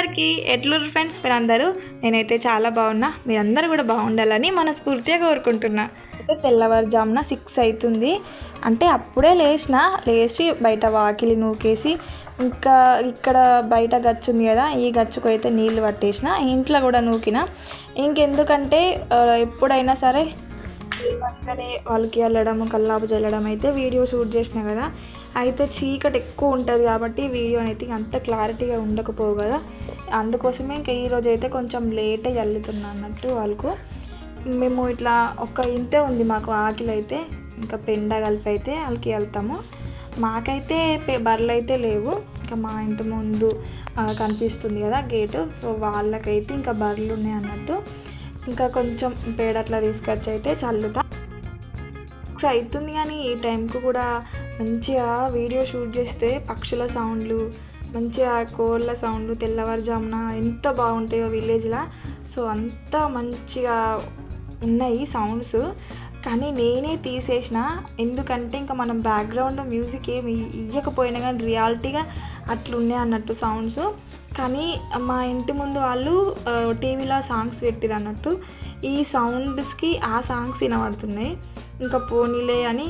అందరికీ ఎట్లూరు ఫ్రెండ్స్ మీరందరూ నేనైతే చాలా బాగున్నా. మీరందరూ కూడా బాగుండాలని మనస్ఫూర్తిగా కోరుకుంటున్నా. అయితే తెల్లవారుజామున సిక్స్ అవుతుంది అంటే అప్పుడే లేచిన లేచి బయట వాకిలి నూకేసి ఇంకా ఇక్కడ బయట గచ్చు ఉంది కదా ఈ గచ్చుకు అయితే నీళ్ళు పట్టేసిన ఇంట్లో కూడా నూకిన. ఇంకెందుకంటే ఎప్పుడైనా సరే పక్కనే వాళ్ళకి వెళ్ళడం కల్లాపు చల్లడం అయితే వీడియో షూట్ చేసిన కదా. అయితే చీకటి ఎక్కువ ఉంటుంది కాబట్టి వీడియో అనేది అంత క్లారిటీగా ఉండకపోవు కదా. అందుకోసమే ఇంకా ఈరోజు అయితే కొంచెం లేటే చల్లుతున్నా అన్నట్టు వాళ్ళకు. మేము ఇట్లా ఒక ఇంతే ఉంది మాకు ఆకిలి అయితే ఇంకా పెండ కలిపి అయితే వాళ్ళకి వెళ్తాము. మాకైతే బర్రెలు అయితే లేవు. ఇంకా మా ఇంటి ముందు కనిపిస్తుంది కదా గేటు. సో వాళ్ళకైతే ఇంకా బర్రెలు ఉన్నాయి అన్నట్టు. ఇంకా కొంచెం పేడ అట్లా తీసుకొచ్చి అయితే చల్లుతా. సిక్స్ అవుతుంది కానీ ఈ టైంకు కూడా మంచిగా వీడియో షూట్ చేస్తే పక్షుల సౌండ్లు మంచిగా కోళ్ళ సౌండ్లు తెల్లవారుజామున ఎంత బాగుంటాయో విలేజ్లో సో అంత మంచిగా ఉన్నాయి సౌండ్స్ కానీ నేనే తీసేసిన ఎందుకంటే ఇంకా మనం బ్యాక్గ్రౌండ్ మ్యూజిక్ ఏమి ఇవ్వకపోయినా కానీ రియాలిటీగా అట్లున్నాయి అన్నట్టు సౌండ్స్ కానీ మా ఇంటి ముందు వాళ్ళు టీవీలో సాంగ్స్ పెట్టిరు అన్నట్టు. ఈ సౌండ్స్కి ఆ సాంగ్స్ వినబడుతున్నాయి. ఇంకా పోనీలే అని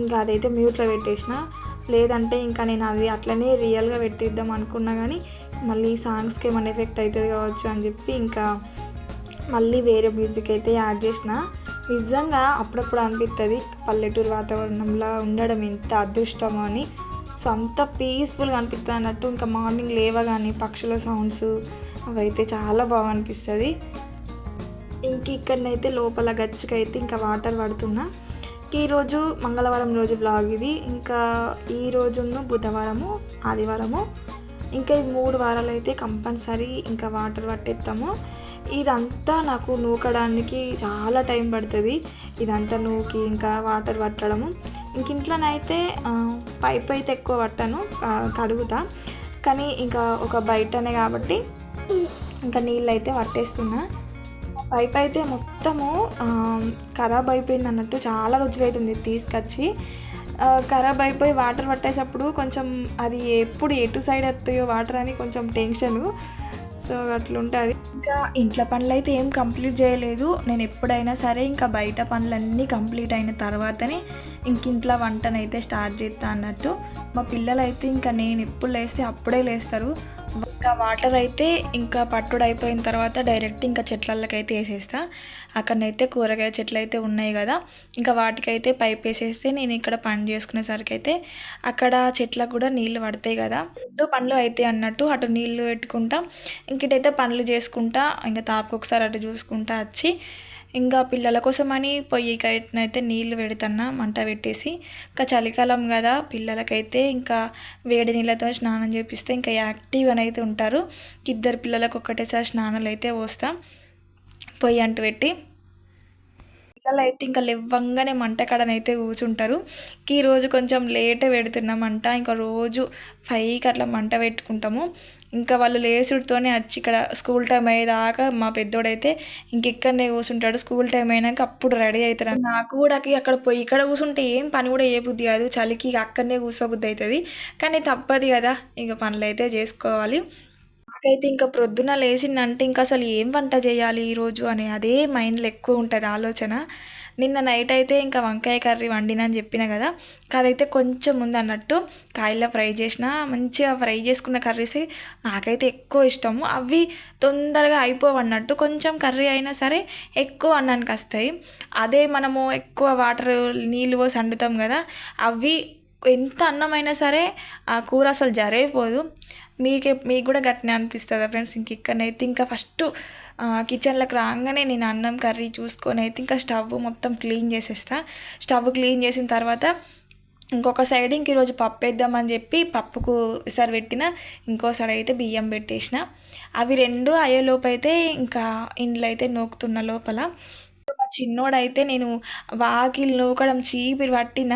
ఇంకా అదైతే మ్యూట్లో పెట్టేసిన. లేదంటే ఇంకా నేను అది అట్లనే రియల్గా పెట్టిద్దాం అనుకున్నా కానీ మళ్ళీ సాంగ్స్కి ఏమైనా ఎఫెక్ట్ అవుతుంది కావచ్చు అని చెప్పి ఇంకా మళ్ళీ వేరే మ్యూజిక్ అయితే యాడ్ చేసిన. నిజంగా అప్పుడప్పుడు అనిపిస్తుంది పల్లెటూరు వాతావరణంలో ఉండడం ఎంత అదృష్టమో అని. సో అంత పీస్ఫుల్గా అనిపిస్తుంది అన్నట్టు ఇంకా మార్నింగ్ లేవగానే పక్షుల సౌండ్స్ అవైతే చాలా బాగా అనిపిస్తుంది ఇంక ఇక్కడనైతే లోపల గచ్చుకైతే ఇంకా వాటర్ పడుతున్నా. ఈరోజు మంగళవారం రోజు బ్లాగ్ ఇది. ఇంకా ఈ రోజును బుధవారము ఆదివారము ఇంకా ఈ మూడు వారాలు అయితే కంపల్సరీ ఇంకా వాటర్ పట్టేస్తాము ఇదంతా నాకు నూకడానికి చాలా టైం పడుతుంది. ఇదంతా నూకి ఇంకా వాటర్ పట్టడము. ఇంక ఇంట్లోనైతే పైప్ అయితే ఎక్కువ పట్టను కడుగుతా. కానీ ఇంకా ఒక బయటనే కాబట్టి ఇంకా నీళ్ళు అయితే పట్టేస్తున్నా. పైప్ అయితే మొత్తము ఖరాబ్ అయిపోయింది అన్నట్టు చాలా రోజులు అవుతుంది తీసుకొచ్చి. ఖరాబ్ అయిపోయి వాటర్ పట్టేసప్పుడు కొంచెం అది ఎప్పుడు ఎటు సైడ్ వస్తాయో వాటర్ అని కొంచెం టెన్షను. సో అట్లుంటుంది. ఇంకా ఇంట్లో పనులు అయితే ఏం కంప్లీట్ చేయలేదు. నేను ఎప్పుడైనా సరే ఇంకా బయట పనులన్నీ కంప్లీట్ అయిన తర్వాతనే ఇంక ఇంట్లో వంటనైతే స్టార్ట్ చేస్తా అన్నట్టు. మా పిల్లలు అయితే ఇంకా నేను ఎప్పుడు లేస్తే అప్పుడే లేస్తారు. ఇంకా వాటర్ అయితే ఇంకా పట్టుడు అయిపోయిన తర్వాత డైరెక్ట్ ఇంకా చెట్లకి అయితే వేసేస్తా. అక్కడనైతే కూరగాయ చెట్లు అయితే ఉన్నాయి కదా. ఇంకా వాటికైతే పైప్ వేసేస్తే నేను ఇక్కడ పని చేసుకునేసరికి అయితే అక్కడ చెట్లకు కూడా నీళ్ళు పడతాయి కదా. ఇటు పనులు అయితే అన్నట్టు అటు నీళ్ళు పెట్టుకుంటా. ఇంకటైతే పనులు చేసుకుంటా. ఇంకా తాపకొకసారి అటు చూసుకుంటా వచ్చి ఇంకా పిల్లల కోసమని పొయ్యికైతే నీళ్ళు పెడుతున్నా మంట పెట్టేసి. ఇంకా చలికాలం కదా పిల్లలకైతే ఇంకా వేడి నీళ్ళతో స్నానం చేపిస్తే ఇంకా యాక్టివ్గానైతే ఉంటారు. ఇద్దరు పిల్లలకు ఒక్కటేసారి స్నానాలు అయితే పోస్తాం. పొయ్యి అంటు పెట్టి. పిల్లలు అయితే ఇంకా లెవ్వంగానే మంట కాడనైతే కూర్చుంటారు. ఈ రోజు కొంచెం లేట్ పెడుతున్నాం మంట ఇంకా రోజు ఫైవ్కి అట్లా మంట పెట్టుకుంటాము. ఇంకా వాళ్ళు లేసుడితోనే వచ్చి ఇక్కడ స్కూల్ టైం అయ్యేదాకా మా పెద్దోడైతే ఇంకెక్కడనే కూర్చుంటాడు స్కూల్ టైం అయినాక అప్పుడు రెడీ అవుతాడు నాకు కూడా అక్కడ పోయి ఇక్కడ కూర్చుంటే ఏం పని కూడా ఏ బుద్ధి కాదు. చలికి ఇక అక్కడనే కూర్చోబుద్ధి అవుతుంది. కానీ తప్పదు కదా ఇక పనులు అయితే చేసుకోవాలి. నాకైతే ఇంకా ప్రొద్దున లేచిందంటే ఇంకా అసలు ఏం వంట చేయాలి ఈరోజు అని అదే మైండ్లో ఎక్కువ ఉంటుంది ఆలోచన. నిన్న నైట్ అయితే ఇంకా వంకాయ కర్రీ వండిన అని చెప్పిన కదా అదైతే కొంచెం ఉంది అన్నట్టు కాయల్లో ఫ్రై చేసిన మంచిగా ఫ్రై చేసుకున్న కర్రీస్ నాకైతే ఎక్కువ ఇష్టము. అవి తొందరగా అయిపోవన్నట్టు కొంచెం కర్రీ అయినా సరే ఎక్కువ అన్నానికి వస్తాయి. అదే మనము ఎక్కువ వాటర్ నీళ్ళు పోసి వండుతాం కదా అవి ఎంత అన్నమైనా సరే ఆ కూర అసలు జరైపోదు మీకే మీకు కూడా గట్టినే అనిపిస్తుందా ఫ్రెండ్స్? ఇంక ఇక్కడనైతే ఇంకా ఫస్ట్ కిచెన్లోకి రాగానే నేను అన్నం కర్రీ చూసుకొని అయితే ఇంకా స్టవ్ మొత్తం క్లీన్ చేసేస్తా. స్టవ్ క్లీన్ చేసిన తర్వాత ఇంకొక సైడ్ ఇంక ఈరోజు పప్పు వేద్దామని చెప్పి పప్పుకు సరి పెట్టిన ఇంకో సైడ్ అయితే బియ్యం పెట్టేసిన. అవి రెండు అయ్యేలోపు అయితే ఇంకా ఇండ్లు అయితే నోకుతున్న లోపల చిన్నోడైతే నేను వాకిలు నూకడం చీపిరి పట్టిన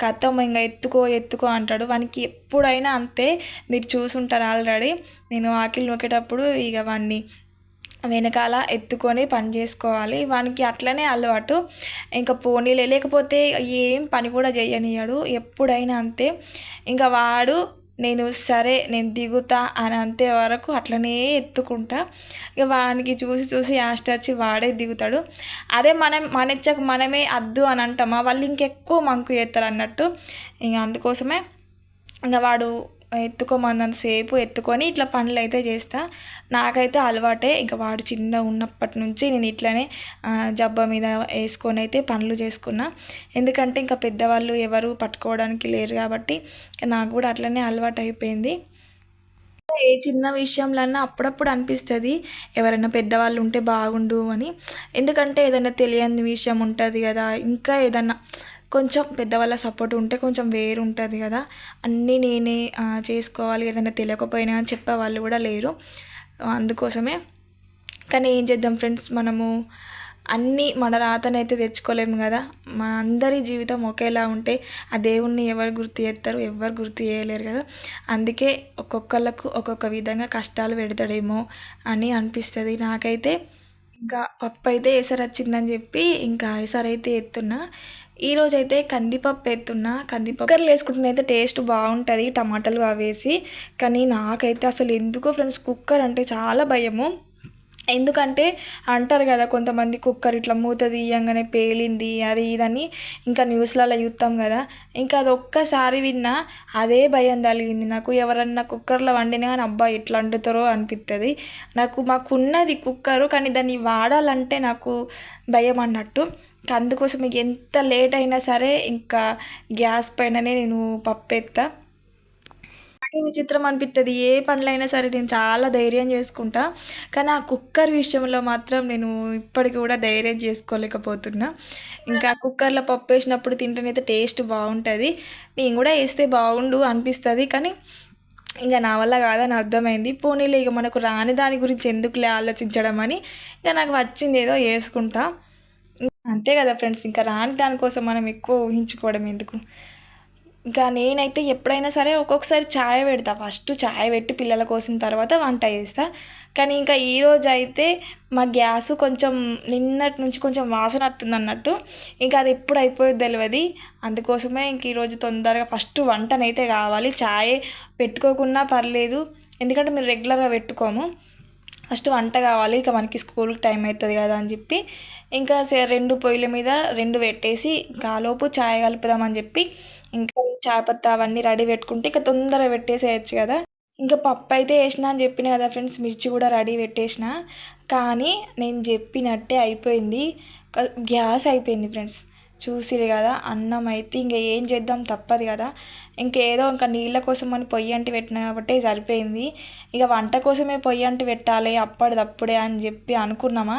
కథం ఇంకా ఎత్తుకో ఎత్తుకో అంటాడు. వానికి ఎప్పుడైనా అంతే మీరు చూసుంటారు ఆల్రెడీ. నేను వాకిలు నూకేటప్పుడు ఇక వాడిని వెనకాల ఎత్తుకొని పని చేసుకోవాలి. వానికి అట్లనే అలవాటు. ఇంకా పోనీలే లేకపోతే ఏం పని కూడా చేయనియాడు. ఎప్పుడైనా అంతే. ఇంకా వాడు నేను సరే నేను దిగుతా అని అంతే వరకు అట్లనే ఎత్తుకుంటా. ఇక వానికి చూసి చూసి యాస్ట్ వచ్చి వాడే దిగుతాడు. అదే మనం మన మనమే అద్దు అని అంటామా వాళ్ళు ఇంకెక్కువ మంకు చేస్తారు అన్నట్టు. ఇంక అందుకోసమే ఇంకా వాడు ఎత్తుకోమన్నంతసేపు ఎత్తుకొని ఇట్లా పనులు అయితే చేస్తా. నాకైతే అలవాటే ఇంకా వాడు చిన్న ఉన్నప్పటి నుంచి నేను ఇట్లనే జబ్బ మీద వేసుకొని అయితే పనులు చేసుకున్నా. ఎందుకంటే ఇంకా పెద్దవాళ్ళు ఎవరు పట్టుకోవడానికి లేరు కాబట్టి నాకు కూడా అట్లనే అలవాటు అయిపోయింది. ఏ చిన్న విషయంలన్నా అప్పుడప్పుడు అనిపిస్తుంది ఎవరైనా పెద్దవాళ్ళు ఉంటే బాగుండు అని. ఎందుకంటే ఏదైనా తెలియని విషయం ఉంటుంది కదా ఇంకా ఏదన్నా కొంచెం పెద్దవాళ్ళ సపోర్ట్ ఉంటే కొంచెం వేరు ఉంటుంది కదా. అన్నీ నేనే చేసుకోవాలి ఏదైనా తెలియకపోయినా అని చెప్పే వాళ్ళు కూడా లేరు. అందుకోసమే కానీ ఏం చేద్దాం ఫ్రెండ్స్ మనము అన్నీ మన రాతనైతే తెచ్చుకోలేము కదా. మన అందరి జీవితం ఒకేలా ఉంటే ఆ దేవుణ్ణి ఎవరు గుర్తు చేస్తారు ఎవరు గుర్తు చేయలేరు కదా. అందుకే ఒక్కొక్కళ్ళకు ఒక్కొక్క విధంగా కష్టాలు పెడతాడేమో అని అనిపిస్తుంది. నాకైతే ఇంకా పప్పు అయితే ఏసారి వచ్చిందని చెప్పి ఇంకా ఏసారి అయితే ఎత్తున్నా. ఈరోజు అయితే కందిపప్పు ఎత్తున్నా కందిపప్పు కుక్కర్లు వేసుకుంటున్న అయితే టేస్ట్ బాగుంటుంది. టమాటాలు అవేసి. కానీ నాకైతే అసలు ఎందుకో ఫ్రెండ్స్ కుక్కర్ అంటే చాలా భయము. ఎందుకంటే అంటారు కదా కొంతమంది కుక్కర్ ఇట్లా మూత తీయంగానే పేలింది అది ఇదని ఇంకా న్యూస్లలో చూస్తాం కదా. ఇంకా అది ఒక్కసారి విన్నా అదే భయం తగిలింది. నాకు ఎవరన్నా కుక్కర్లో వండినా కానీ అబ్బా ఎట్లా వండుతారో అనిపిస్తుంది నాకు మాకున్నది కుక్కరు కానీ దాన్ని వాడాలంటే నాకు భయం అన్నట్టు. అందుకోసం ఎంత లేట్ అయినా సరే ఇంకా గ్యాస్ పైననే నేను పప్పు ఎత్తా విచిత్రం అనిపిస్తుంది ఏ పనులైనా సరే నేను చాలా ధైర్యం చేసుకుంటా. కానీ ఆ కుక్కర్ విషయంలో మాత్రం నేను ఇప్పటికి కూడా ధైర్యం చేసుకోలేకపోతున్నా. ఇంకా కుక్కర్లో పప్పు వేసినప్పుడు తింటేనైతే టేస్ట్ బాగుంటుంది. నేను కూడా వేస్తే బాగుండు అనిపిస్తుంది. కానీ ఇంకా నా వల్ల కాదని అర్థమైంది. పోనీలే ఇక మనకు రాని దాని గురించి ఎందుకులే ఆలోచించడం అని. ఇక నాకు వచ్చింది ఏదో వేసుకుంటా. అంతే కదా ఫ్రెండ్స్ ఇంకా రాని దానికోసం మనం ఎక్కువ ఊహించుకోవడం ఎందుకు? ఇంకా నేనైతే ఎప్పుడైనా సరే ఒక్కొక్కసారి ఛాయ్ పెడతా. ఫస్ట్ ఛాయ్ పెట్టి పిల్లల కోసం తర్వాత వంట చేస్తా. కానీ ఇంకా ఈరోజు అయితే మా గ్యాస్ కొంచెం నిన్నటి నుంచి కొంచెం వాసన వస్తుంది అన్నట్టు. ఇంకా అది ఎప్పుడు అయిపోయేది తెలియదు అందుకోసమే ఇంక ఈరోజు తొందరగా ఫస్ట్ వంటనైతే కావాలి. ఛాయ్ పెట్టుకోకున్నా పర్లేదు. ఎందుకంటే మీరు రెగ్యులర్గా పెట్టుకోము. ఫస్ట్ వంట కావాలి ఇక మనకి స్కూల్ టైం అవుతుంది కదా అని చెప్పి ఇంకా రెండు పొయ్యిల మీద రెండు పెట్టేసి కాలోపు ఛాయ్ కలుపుదామని చెప్పి ఇంకా చాయ్ పత్తా అవన్నీ రెడీ పెట్టుకుంటే ఇంకా తొందరగా పెట్టేసేయచ్చు కదా. ఇంకా పప్పు అయితే వేసిన అని చెప్పిన కదా ఫ్రెండ్స్ మిర్చి కూడా రెడీ పెట్టేసిన. కానీ నేను చెప్పినట్టే అయిపోయింది. గ్యాస్ అయిపోయింది ఫ్రెండ్స్. చూసిరు కదా అన్నం అయితే ఇంకా ఏం చేద్దాం తప్పదు కదా. ఇంకేదో ఇంకా నీళ్ళ కోసం అని పొయ్యి అంటి పెట్టిన కాబట్టి సరిపోయింది. ఇక వంట కోసమే పొయ్యి అంటి పెట్టాలి అప్పటిదప్పుడే అని చెప్పి అనుకున్నామా.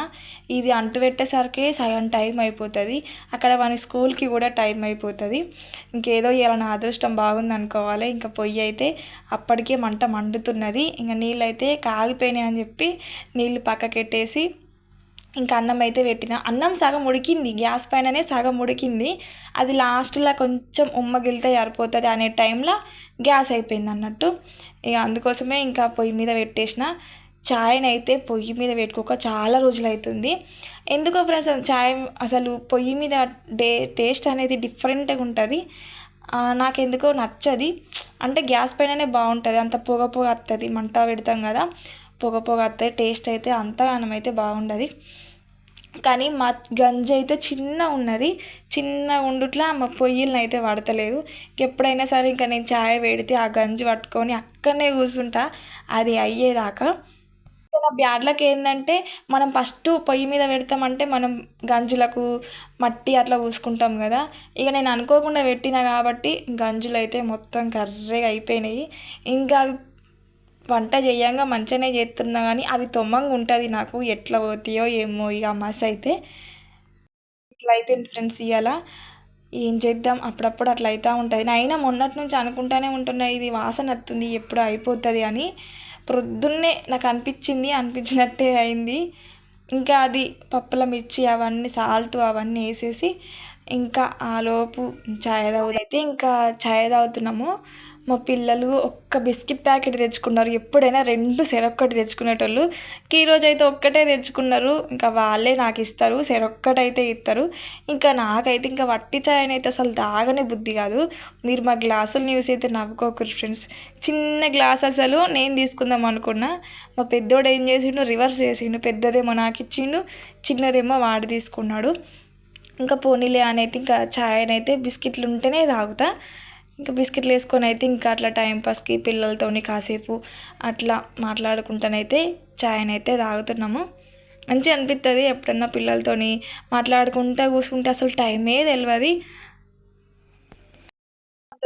ఇది అంటు పెట్టేసరికి సగం టైం అయిపోతుంది. అక్కడ మన స్కూల్కి కూడా టైం అయిపోతుంది. ఇంకేదో ఇలా నా అదృష్టం బాగుంది అనుకోవాలి. ఇంకా పొయ్యి అయితే అప్పటికే మంట మండుతున్నది. ఇంకా నీళ్ళు అయితే కాగిపోయినాయి అని చెప్పి నీళ్ళు పక్కకెట్టేసి ఇంకా అన్నం అయితే పెట్టిన. అన్నం సగం ఉడికింది గ్యాస్ పైననే సగం ఉడికింది. అది లాస్ట్లో కొంచెం ఉమ్మగిలితే సరిపోతుంది అనే టైంలో గ్యాస్ అయిపోయింది అన్నట్టు. ఇక అందుకోసమే ఇంకా పొయ్యి మీద పెట్టేసిన. ఛాయ్ని అయితే పొయ్యి మీద పెట్టుకోక చాలా రోజులు అవుతుంది ఎందుకో ఫ్రెండ్స్ ఛాయ్ అసలు పొయ్యి మీద డే టేస్ట్ అనేది డిఫరెంట్గా ఉంటుంది. నాకెందుకో నచ్చది. అంటే గ్యాస్ పైననే బాగుంటుంది. అంత పొగ పొగ వస్తుంది మంట పెడతాం కదా. పొగ పొగ వస్తుంది టేస్ట్ అయితే అంతగానం అయితే బాగుండదు. కానీ మా గంజి అయితే చిన్న ఉన్నది. చిన్న ఉండుట్లా మా పొయ్యిలను అయితే పడతలేదు ఎప్పుడైనా సరే ఇంకా నేను ఛాయ్ పెడితే ఆ గంజి పట్టుకొని అక్కడనే కూర్చుంటా. అది అయ్యేదాకా. నా బ్యాడ్లకు ఏంటంటే మనం ఫస్ట్ పొయ్యి మీద పెడతామంటే మనం గంజులకు మట్టి అట్లా పూసుకుంటాం కదా. ఇక నేను అనుకోకుండా పెట్టిన కాబట్టి గంజులు అయితే మొత్తం కర్రీగా అయిపోయినాయి. ఇంకా అవి వంట చేయంగా మంచిగానే చేస్తున్నా కానీ అవి తొమ్మంగా ఉంటుంది నాకు. ఎట్లా పోతాయో ఏమో ఇక మస్ అయితే. ఇట్లా అయిపోయింది ఫ్రెండ్స్ ఇవాళ ఏం చేద్దాం? అప్పుడప్పుడు అట్లా అవుతూ ఉంటుంది. అయినా మొన్నటి నుంచి అనుకుంటానే ఉంటున్నా ఇది వాసన వస్తుంది ఎప్పుడు అయిపోతుంది అని. ప్రొద్దున్నే నాకు అనిపించింది అనిపించినట్టే అయింది. ఇంకా అది పప్పుల మిర్చి అవన్నీ సాల్ట్ అవన్నీ వేసేసి ఇంకా ఆలోపు ఛాయ్ తాగుదైతే ఇంకా ఛాయ్ తాగుతున్నాము. మా పిల్లలు ఒక్క బిస్కెట్ ప్యాకెట్ తెచ్చుకున్నారు. ఎప్పుడైనా రెండు సెరొక్కటి తెచ్చుకునేటోళ్ళు. ఈరోజు అయితే ఒక్కటే తెచ్చుకున్నారు. ఇంకా వాళ్ళే నాకు ఇస్తారు. సెరొక్కటైతే ఇస్తారు ఇంకా నాకైతే ఇంకా వట్టి చాయ్ అయితే అసలు తాగనే బుద్ధి కాదు. మీరు మా గ్లాసులు న్యూస్ అయితే నవ్వుకోకరు ఫ్రెండ్స్. చిన్న గ్లాస్ అసలు నేను తీసుకుందాం అనుకున్నా. మా పెద్దోడు ఏం చేసిండు? రివర్స్ చేసిండు. పెద్దదేమో నాకు ఇచ్చిండు. చిన్నదేమో వాడు తీసుకున్నాడు. ఇంకా పోనీలే అనేది ఇంకా ఛాయ్ అయితే బిస్కెట్లు ఉంటేనే తాగుతా. ఇంకా బిస్కెట్లు వేసుకొని అయితే ఇంకా అట్లా టైంపాస్కి పిల్లలతోని కాసేపు అట్లా మాట్లాడుకుంటానైతే ఛాయ్ని అయితే తాగుతున్నాము. మంచిగా అనిపిస్తుంది ఎప్పుడన్నా పిల్లలతోని మాట్లాడుకుంటా కూర్చుంటే అసలు టైమే తెలియదు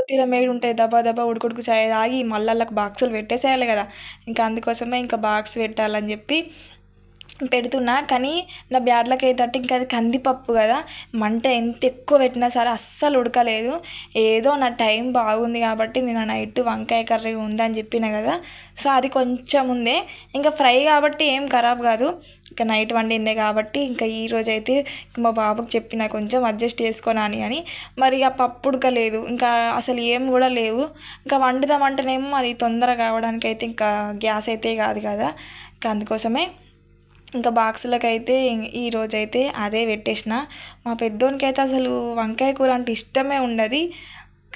తీరమేడు ఉంటాయి దబా దబా ఉడుకుడుకు చాయ్ తాగి మళ్ళీ వాళ్ళకి బాక్సులు పెట్టేసేయాలి కదా. ఇంకా అందుకోసమే ఇంకా బాక్స్ పెట్టాలని చెప్పి పెడుతున్నా కానీ నా బ్యాడ్లకి అయితే ఇంకా అది కందిపప్పు కదా. మంట ఎంత ఎక్కువ పెట్టినా సరే అస్సలు ఉడకలేదు. ఏదో నా టైం బాగుంది కాబట్టి నేను నైట్ వంకాయ కర్రీ ఉందని చెప్పిన కదా. సో అది కొంచెం ఉందే. ఇంకా ఫ్రై కాబట్టి ఏం ఖరాబ్ కాదు. ఇంకా నైట్ వండిందే కాబట్టి ఇంకా ఈ రోజు అయితే మా బాబుకి చెప్పిన కొంచెం అడ్జస్ట్ చేసుకోనాని అని. మరి ఆ పప్పు ఉడకలేదు. ఇంకా అసలు ఏం కూడా లేవు. ఇంకా వండుదామంటేనేమో అది తొందరగా కావడానికి అయితే ఇంకా గ్యాస్ అయితే కాదు కదా. ఇంకా అందుకోసమే ఇంకా బాక్సులకు అయితే ఈరోజు అయితే అదే పెట్టేసిన. మా పెద్దోనికి అయితే అసలు వంకాయ కూర అంటే ఇష్టమే ఉండదు.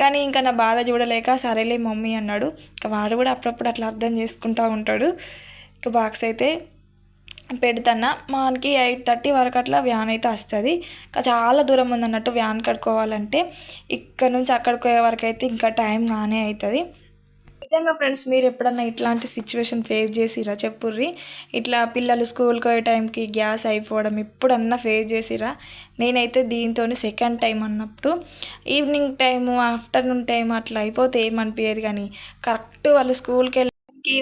కానీ ఇంకా నా బాధ చూడలేక సరేలే మమ్మీ అన్నాడు. ఇంకా వాడు కూడా అప్పుడప్పుడు అట్లా అర్థం చేసుకుంటూ ఉంటాడు. ఇంకా బాక్స్ అయితే పెడతాను మనకి ఎయిట్ థర్టీ వరకు అట్లా వ్యాన్ అయితే వస్తుంది. ఇంకా చాలా దూరం ఉందన్నట్టు వ్యాన్ కట్టుకోవాలంటే ఇక్కడ నుంచి అక్కడికి పోయే వరకు అయితే ఇంకా టైం కానే అవుతుంది నిజంగా ఫ్రెండ్స్ మీరు ఎప్పుడన్నా ఇట్లాంటి సిచ్యువేషన్ ఫేస్ చేసిరా? చెప్పుర్రి. ఇట్లా పిల్లలు స్కూల్కి పోయే టైంకి గ్యాస్ అయిపోవడం ఎప్పుడన్నా ఫేస్ చేసిరా? నేనైతే దీంతో సెకండ్ టైం అన్నప్పుడు ఈవినింగ్ టైము ఆఫ్టర్నూన్ టైం అట్లా అయిపోతే ఏమనిపించేది కానీ కరెక్ట్ వాళ్ళు స్కూల్కి వెళ్ళి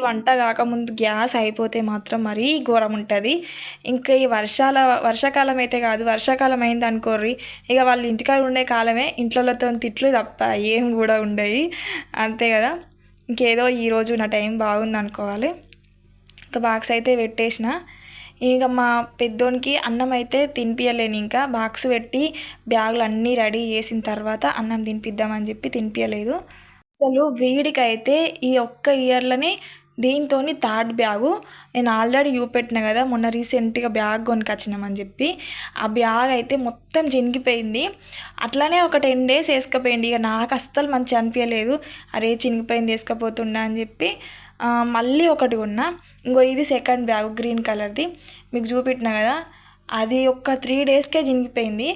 వంట కాకముందు గ్యాస్ అయిపోతే మాత్రం మరీ ఘోరం ఉంటుంది. ఇంకా ఈ వర్షాల వర్షాకాలం అయితే కాదు వర్షాకాలం అయింది అనుకోర్రి. ఇక వాళ్ళు ఇంటికాడ ఉండే కాలమే ఇంట్లోతో తిట్లు తప్ప ఏం కూడా ఉండేవి అంతే కదా? ఇంకేదో ఈరోజు నా టైం బాగుంది అనుకోవాలి ఇంకా బాక్స్ అయితే పెట్టేసిన. ఇక మా పెద్దోనికి అన్నం అయితే తినిపించలేను ఇంకా. బాక్స్ పెట్టి బ్యాగులు అన్నీ రెడీ చేసిన తర్వాత అన్నం తినిపిద్దామని చెప్పి తినిపించలేదు అసలు వీడికైతే ఈ ఒక్క ఇయర్లోనే దీంతో థర్డ్ బ్యాగు. నేను ఆల్రెడీ చూపెట్టిన కదా మొన్న రీసెంట్గా బ్యాగ్ కొనుకొచ్చినామని చెప్పి. ఆ బ్యాగ్ అయితే మొత్తం చినిగిపోయింది. అట్లానే ఒక టెన్ డేస్ వేసుకపోయింది. ఇక నాకు అస్సలు మంచి అనిపించలేదు అరే చినిగిపోయింది వేసుకపోతుండా అని చెప్పి మళ్ళీ ఒకటి కొన్నా. ఇంకో ఇది సెకండ్ బ్యాగ్ గ్రీన్ కలర్ది. మీకు చూపెట్టిన కదా అది ఒక త్రీ డేస్కే జింగిపోయింది.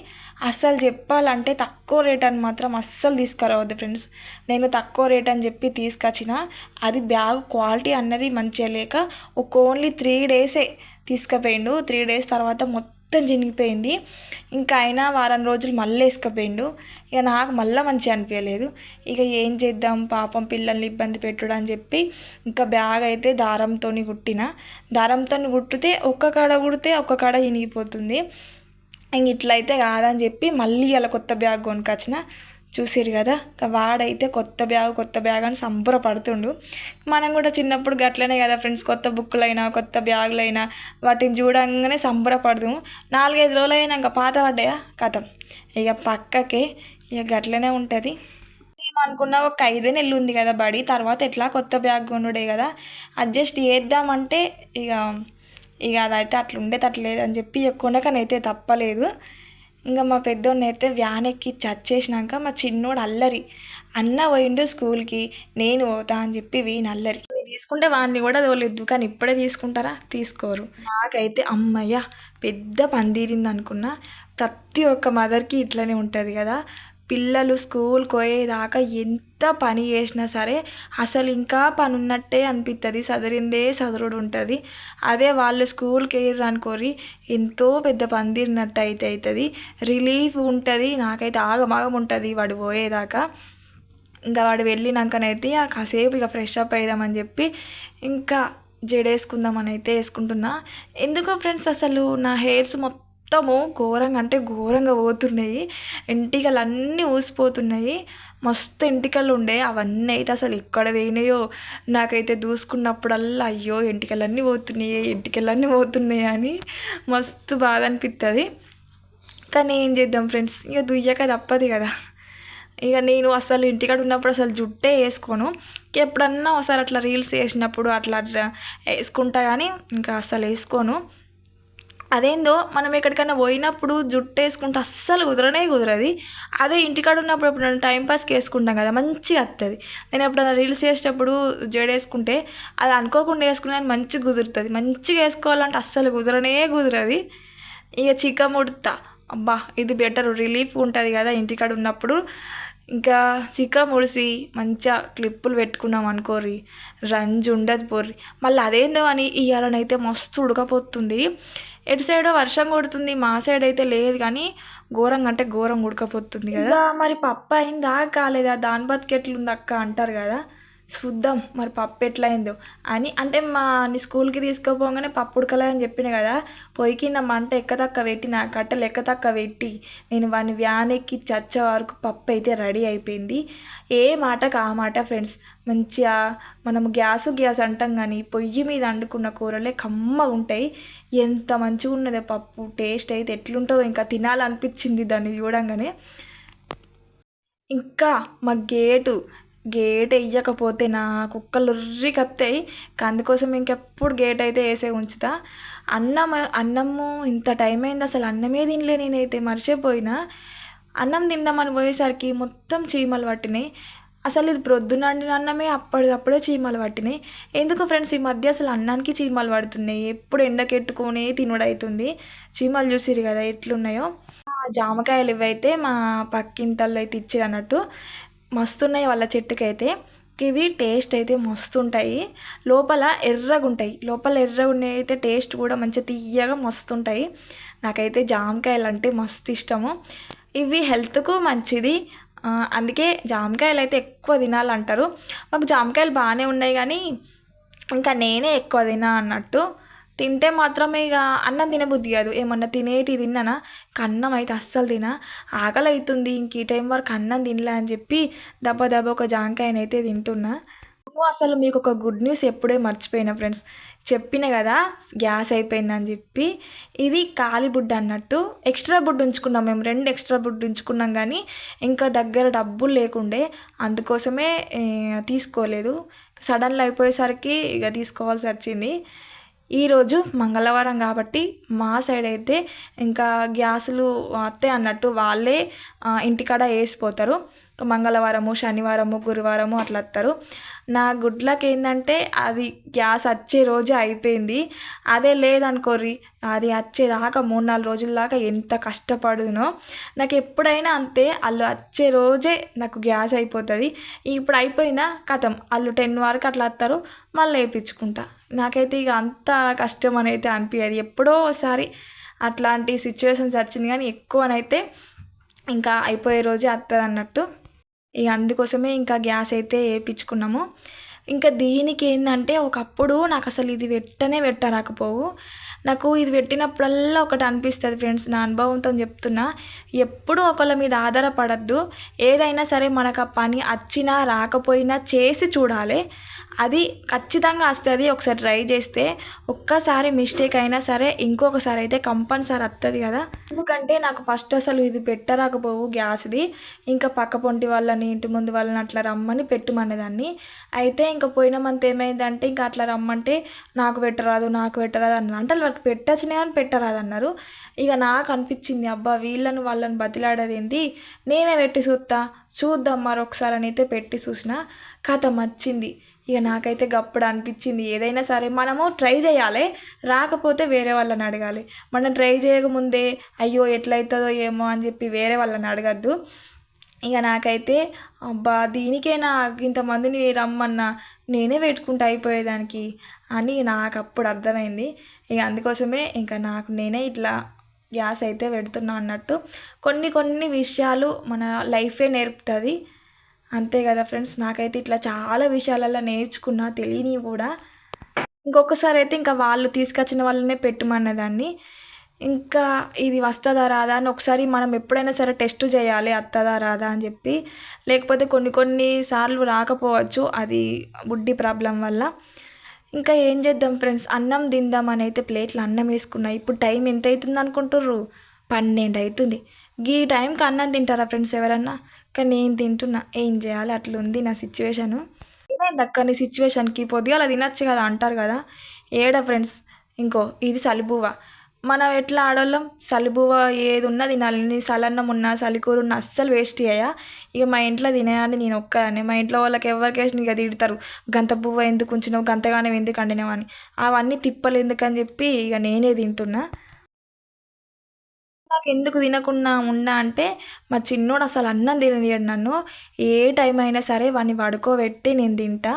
అస్సలు చెప్పాలంటే తక్కువ రేట్ అని మాత్రం అస్సలు తీసుకురావద్దు ఫ్రెండ్స్ నేను తక్కువ రేట్ అని చెప్పి తీసుకొచ్చిన అది బ్యాగ్ క్వాలిటీ అన్నది మంచిగా లేక ఒక ఓన్లీ త్రీ డేసే తీసుకుపోయిండు. త్రీ డేస్ తర్వాత మొత్తం మొత్తం చినిగిపోయింది. ఇంకా అయినా వారం రోజులు మళ్ళీ వేసుకపోయిండు. ఇక నాకు మళ్ళీ మంచిగా అనిపించలేదు. ఇక ఏం చేద్దాం? పాపం పిల్లల్ని ఇబ్బంది పెట్టడం అని చెప్పి ఇంకా బ్యాగ్ అయితే దారంతో కుట్టిన. దారంతో కుట్టితే ఒక్క కాడ కుడితే ఒక్క కాడ ఇనిగిపోతుంది. ఇంక ఇట్లయితే కాదని చెప్పి మళ్ళీ ఇలా కొత్త బ్యాగ్ కొనుకొచ్చిన. చూసిరు కదా? వాడైతే కొత్త బ్యాగ్ కొత్త బ్యాగ్ అని సంబరపడుతుండు. మనం కూడా చిన్నప్పుడు గట్లనే కదా ఫ్రెండ్స్ కొత్త బుక్కులైనా కొత్త బ్యాగులైనా వాటిని చూడంగానే సంబరపడదు నాలుగైదు రోజులు అయినాక పాత పడ్డాయా? కథం. ఇక పక్కకే ఇక గట్లనే ఉంటుంది. అనుకున్న ఒక ఐదే నెలలు ఉంది కదా బడి తర్వాత ఎట్లా కొత్త బ్యాగ్ కొనుడే కదా? అడ్జస్ట్ చేద్దామంటే ఇక ఇక అదైతే అట్లా ఉండేది అని చెప్పి కొనకనైతే తప్పలేదు. ఇంకా మా పెద్దోడిని అయితే వ్యాన్ ఎక్కి చచ్చేసినాక మా చిన్నోడు అల్లరి. అన్న పోయిండు స్కూల్కి నేను పోతా అని చెప్పి వీని అల్లరి. తీసుకుంటే వాడిని కూడా తోలేదు కానీ ఇప్పుడే తీసుకుంటారా? తీసుకోరు. నాకైతే అమ్మయ్య పెద్ద పందిరింది అనుకున్నా ప్రతి ఒక్క మదర్కి ఇట్లనే ఉంటుంది కదా. పిల్లలు స్కూల్కి పోయేదాకా ఎంత పని చేసినా సరే అసలు ఇంకా పని ఉన్నట్టే అనిపిస్తుంది చదిరిందే సదరుడు ఉంటుంది అదే వాళ్ళు స్కూల్కి వెళ్ళారు అనుకోరి ఎంతో పెద్ద పని తీరినట్టు అయితే అవుతుంది రిలీఫ్ ఉంటుంది. నాకైతే ఆగమాగం ఉంటుంది వాడు పోయేదాకా. ఇంకా వాడు వెళ్ళినాకనైతే కాసేపు ఇక ఫ్రెష్ అప్ అయిదామని చెప్పి ఇంకా జడేసుకుందామని అయితే వేసుకుంటున్నా. ఎందుకో ఫ్రెండ్స్ అసలు నా హెయిర్స్ మొత్తం మొత్తము ఘోరంగా అంటే ఘోరంగా పోతున్నాయి. ఎంటికలు అన్నీ ఊసిపోతున్నాయి. మస్తు ఎంటికలు ఉండే. అవన్నీ అయితే అసలు ఎక్కడ పోయినాయో? నాకైతే దూసుకున్నప్పుడల్లా అయ్యో ఎంటికలన్నీ పోతున్నాయి ఎంటికలన్నీ పోతున్నాయి అని మస్తు బాధ అనిపిస్తుంది కానీ ఏం చేద్దాం ఫ్రెండ్స్? ఇక దుయ్యక తప్పదు కదా. ఇక నేను అసలు ఇంటికాడ ఉన్నప్పుడు అసలు జుట్టే వేసుకోను. ఎప్పుడన్నా ఒకసారి అట్లా రీల్స్ వేసినప్పుడు అట్లా వేసుకుంటా కానీ ఇంకా అసలు వేసుకోను. అదేందో మనం ఎక్కడికైనా పోయినప్పుడు జుట్టు వేసుకుంటే అస్సలు కుదరనే కుదరది. అదే ఇంటికాడ ఉన్నప్పుడు ఎప్పుడైనా టైంపాస్కి వేసుకుంటాం కదా మంచిగా వస్తుంది నేను ఎప్పుడైనా రీల్స్ చేసేటప్పుడు జడ వేసుకుంటే అది అనుకోకుండా వేసుకునే కానీ మంచిగా కుదురుతుంది. మంచిగా వేసుకోవాలంటే అస్సలు కుదరనే కుదరది. ఇక చిక్క ముడతా. అబ్బా ఇది బెటర్ రిలీఫ్ ఉంటుంది కదా ఇంటికాడ ఉన్నప్పుడు. ఇంకా చిక్క ముడిసి మంచిగా క్లిప్పులు పెట్టుకున్నాం అనుకోర్రి. రంజు ఉండదు పోర్రి. మళ్ళీ అదేందో అని ఇయ్యాలనైతే మస్తు ఉడకపోతుంది. ఎటు సైడో వర్షం కొడుతుంది మా సైడ్ అయితే లేదు కానీ ఘోరంగా అంటే ఘోరం ఉడకపోతుంది కదా. మరి పప్పు అయిందా కాలేదా? దాని బతికెట్లుంది అక్క అంటారు కదా. చూద్దాం మరి పప్పు ఎట్లయిందో అని అంటే మా నీ స్కూల్కి తీసుకుపోగానే పప్పు ఉడకలేదని చెప్పిన కదా పొయ్యి కింద మంట ఎక్కతక్క పెట్టి నా కట్టెలు ఎక్కతక్క పెట్టి నేను వాడిని వ్యాన్ ఎక్కి చచ్చే వరకు పప్పు అయితే రెడీ అయిపోయింది. ఏ మాటకు ఆ మాట ఫ్రెండ్స్? మంచిగా మనం గ్యాస్ గ్యాస్ అంటాం కానీ పొయ్యి మీద వండుకున్న కూరలే కమ్మగా ఉంటాయి. ఎంత మంచిగా ఉన్నదో పప్పు టేస్ట్ అయితే ఎట్లుంటుందో ఇంకా తినాలనిపించింది దాన్ని చూడంగానే. ఇంకా మా గేటు గేట్ వేయకపోతే నా కుక్కలు ఉర్రి కత్తాయి అందుకోసం ఇంకెప్పుడు గేట్ అయితే వేసే ఉంచుతా. అన్నం అన్నము ఇంత టైం అయింది అసలు అన్నమే తినలే నేనైతే మర్చిపోయినా. అన్నం తిందామని పోయేసరికి మొత్తం చీమలు పట్టినాయి. అసలు ఇది ప్రొద్దున వండిన అన్నమే అప్పటికప్పుడే చీమలు పట్టినాయి. ఎందుకు ఫ్రెండ్స్ ఈ మధ్య అసలు అన్నానికి చీమలు పడుతున్నాయి. ఎప్పుడు ఎండకెట్టుకొని తినుడవుతుంది చీమలు చూసిరు కదా ఎట్లున్నాయో. జామకాయలు ఇవైతే మా పక్కింటల్లో అయితే ఇచ్చారు అన్నట్టు. మస్తున్నాయి వాళ్ళ చెట్టుకైతే. ఇవి టేస్ట్ అయితే మస్తు ఉంటాయి లోపల ఎర్రగా ఉంటాయి లోపల ఎర్రగా ఉన్నాయి అయితే టేస్ట్ కూడా మంచిగా తీయగా మస్తు ఉంటాయి నాకైతే జామకాయలు అంటే మస్తు ఇష్టము. ఇవి హెల్త్కు మంచిది. అందుకే జామకాయలు అయితే ఎక్కువ తినాలంటారు. మాకు జామకాయలు బాగానే ఉన్నాయి కానీ ఇంకా నేనే ఎక్కువ తినా అన్నట్టు. తింటే మాత్రమే ఇక అన్నం తినబుద్ధి కాదు. ఏమన్నా తినేటి తిన్నానా? అన్నం అయితే అస్సలు తిన. ఆకలి అవుతుంది ఇంక ఈ టైం వరకు అన్నం తినలే అని చెప్పి దెబ్బ దెబ్బ ఒక జాంకాయనైతే తింటున్నా. అసలు మీకు ఒక గుడ్ న్యూస్ ఎప్పుడే మర్చిపోయినా ఫ్రెండ్స్. చెప్పిన కదా గ్యాస్ అయిపోయిందని చెప్పి. ఇది ఖాళీ బుడ్డ అన్నట్టు. ఎక్స్ట్రా బుడ్ ఉంచుకున్నాం మేము. రెండు ఎక్స్ట్రా బుడ్ ఉంచుకున్నాం కానీ ఇంకా దగ్గర డబ్బులు లేకుండే. అందుకోసమే తీసుకోలేదు. సడన్లో అయిపోయేసరికి ఇక తీసుకోవాల్సి వచ్చింది. ఈరోజు మంగళవారం కాబట్టి మా సైడ్ అయితే ఇంకా గ్యాసులు వస్తాయి అన్నట్టు వాళ్ళే ఇంటికాడ వేసిపోతారు. మంగళవారము శనివారము గురువారము అట్లా వస్తారు. నా గుడ్లకి ఏంటంటే అది గ్యాస్ వచ్చే రోజే అయిపోయింది. అదే లేదనుకోర్రి అది వచ్చేదాకా మూడు నాలుగు రోజుల దాకా ఎంత కష్టపడునో. నాకు ఎప్పుడైనా అంతే వాళ్ళు వచ్చే రోజే నాకు గ్యాస్ అయిపోతుంది. ఇప్పుడు అయిపోయిందా? కథం వాళ్ళు టెన్ వరకు అట్లా వస్తారు. మళ్ళీ వేయించుకుంటా నాకైతే ఇక అంత కష్టం అని అయితే అనిపించదు ఎప్పుడో ఒకసారి అట్లాంటి సిచ్యువేషన్స్ వచ్చింది కానీ ఎక్కువనైతే ఇంకా అయిపోయే రోజే వస్తుంది అన్నట్టు ఇక అందుకోసమే ఇంకా గ్యాస్ అయితే వేయించుకున్నాము. ఇంకా దీనికి ఏంటంటే ఒకప్పుడు నాకు అసలు ఇది వెట్టనే పెట్టరాకపోవు. నాకు ఇది పెట్టినప్పుడల్లా ఒకటి అనిపిస్తుంది ఫ్రెండ్స్ నా అనుభవంతో చెప్తున్నా. ఎప్పుడు ఒకళ్ళ మీద ఆధారపడద్దు. ఏదైనా సరే మనకు ఆ పని వచ్చినా రాకపోయినా చేసి చూడాలి. అది ఖచ్చితంగా వస్తుంది. ఒకసారి ట్రై చేస్తే ఒక్కసారి మిస్టేక్ అయినా సరే ఇంకొకసారి అయితే కంపల్సరీ వస్తుంది కదా. ఎందుకంటే నాకు ఫస్ట్ అసలు ఇది పెట్టరాకపోవు గ్యాస్ది. ఇంకా పక్క పొంటి వాళ్ళని ఇంటి ముందు వాళ్ళని అట్లా రమ్మని పెట్టమనేదాన్ని. అయితే ఇంకా పోయిన మంత్ ఏమైందంటే ఇంకా అట్లా రమ్మంటే నాకు పెట్టరాదు నాకు పెట్టరాదు అన్నారు అంటే వాళ్ళకి పెట్టచ్చినా అని పెట్టరాదు అన్నారు ఇక నాకు అనిపించింది అబ్బా వీళ్ళని వాళ్ళని బతిలాడేది నేనే పెట్టి చూస్తా చూద్దాం మరొకసారి అని అయితే పెట్టి చూసిన. కథ మచ్చింది. ఇక నాకైతే గప్పుడు అనిపించింది. ఏదైనా సరే మనము ట్రై చేయాలి. రాకపోతే వేరే వాళ్ళని అడగాలి. మనం ట్రై చేయకముందే అయ్యో ఎట్లయితుందో ఏమో అని చెప్పి వేరే వాళ్ళని అడగద్దు. ఇక నాకైతే అబ్బా దీనికైనా ఇంతమందిని రమ్మన్నా నేనే పెట్టుకుంటూ అయిపోయేదానికి అని నాకు అప్పుడు అర్థమైంది. ఇక అందుకోసమే ఇంకా నాకు నేనే ఇట్లా గ్యాస్ అయితే పెడుతున్నా అన్నట్టు కొన్ని కొన్ని విషయాలు మన లైఫే నేర్పుతుంది. అంతే కదా ఫ్రెండ్స్ నాకైతే ఇట్లా చాలా విషయాలలో నేర్చుకున్నా తెలియని కూడా. ఇంకొకసారి అయితే ఇంకా వాళ్ళు తీసుకొచ్చిన వాళ్ళనే పెట్టమన్నదాన్ని. ఇంకా ఇది వస్తుందా రాదా అని ఒకసారి మనం ఎప్పుడైనా సరే టెస్ట్ చేయాలి వస్తుందా రాదా అని చెప్పి. లేకపోతే కొన్ని కొన్ని సార్లు రాకపోవచ్చు అది బుడ్డి ప్రాబ్లం వల్ల. ఇంకా ఏం చేద్దాం ఫ్రెండ్స్ అన్నం తిందామని అయితే ప్లేట్లు అన్నం వేసుకున్నా. ఇప్పుడు టైం ఎంత అవుతుంది అనుకుంటుర్రు పన్నెండు అవుతుంది గీ టైంకి అన్నం తింటారా ఫ్రెండ్స్ ఎవరన్నా? కానీ నేను తింటున్నా. ఏం చేయాలి? అట్లుంది నా సిచ్యువేషను. ఏమైంది అక్క నీ సిచ్యువేషన్కి? పొద్దుగాల తినచ్చు కదా అంటారు కదా. ఏడ ఫ్రెండ్స్? ఇంకో ఇది సలిబువ్వ. మనం ఎట్లా ఆడోళ్ళం? సలిబువ్వ ఏది ఉన్నా తినాలి. నీ సలన్నం ఉన్నా సలికూర ఉన్నా అస్సలు వేస్ట్ అయ్యా. ఇక మా ఇంట్లో తినేయాలి నేను ఒక్కదాన్ని. మా ఇంట్లో వాళ్ళకి ఎవరికి ఇక తిడతారు. గంత పువ్వ ఎందుకు ఉంచినావు? గంతగానే ఎందుకు అండినావు అని. అవన్నీ తిప్పలు ఎందుకని చెప్పి ఇక నేనే తింటున్నా. నాకు ఎందుకు తినకుండా ఉన్నా అంటే మా చిన్నోడు అసలు అన్నం తిననియడు నన్ను. ఏ టైం అయినా సరే వాడిని పడుకోబెట్టి నేను తింటా.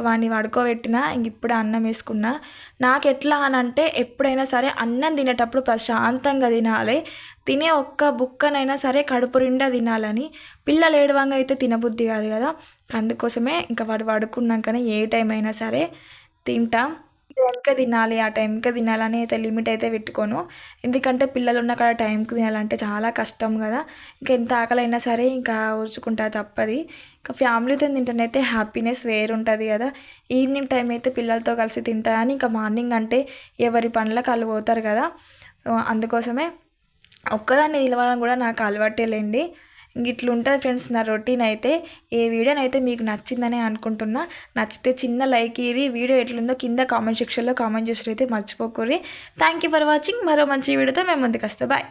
వాడిని పడుకోబెట్టిన ఇంక ఇప్పుడే అన్నం వేసుకున్నా. నాకు ఎట్లా అని అంటే ఎప్పుడైనా సరే అన్నం తినేటప్పుడు ప్రశాంతంగా తినాలి. తినే ఒక్క బుక్కనైనా సరే కడుపు నిండా తినాలని. పిల్లలు ఏడవంగా అయితే తినబుద్ధి కాదు కదా. అందుకోసమే ఇంకా వాడు పడుకున్నాకనే ఏ టైం అయినా సరే తింటా. టైంకే తినాలి ఆ టైంకే తినాలని అయితే లిమిట్ అయితే పెట్టుకోను. ఎందుకంటే పిల్లలు ఉన్న కాడ టైంకి తినాలంటే చాలా కష్టం కదా. ఇంకా ఎంత ఆకలైనా సరే ఇంకా ఊర్చుకుంటా తప్పది. ఇంకా ఫ్యామిలీతో తింటేనైతే హ్యాపీనెస్ వేరుంటుంది కదా. ఈవినింగ్ టైం అయితే పిల్లలతో కలిసి తింటా అని ఇంకా మార్నింగ్ అంటే ఎవరి పనులకు వాళ్ళు పోతారు కదా అందుకోసమే ఒక్కదాన్ని నిలవడం కూడా నాకు అలవాటే లేండి. ఇట్లుంటుంది ఫ్రెండ్స్ నా రొటీన్ అయితే. ఏ వీడియోనైతే మీకు నచ్చిందని అనుకుంటున్నా నచ్చితే చిన్న లైక్ ఇరి వీడియో ఎట్లుందో కింద కామెంట్ సెక్షన్లో కామెంట్ చేసి అయితే మర్చిపోకూరి థ్యాంక్ యూ ఫర్ వాచింగ్ మరో మంచి వీడియోతో మేము ముందుకు వస్తాం. బాయ్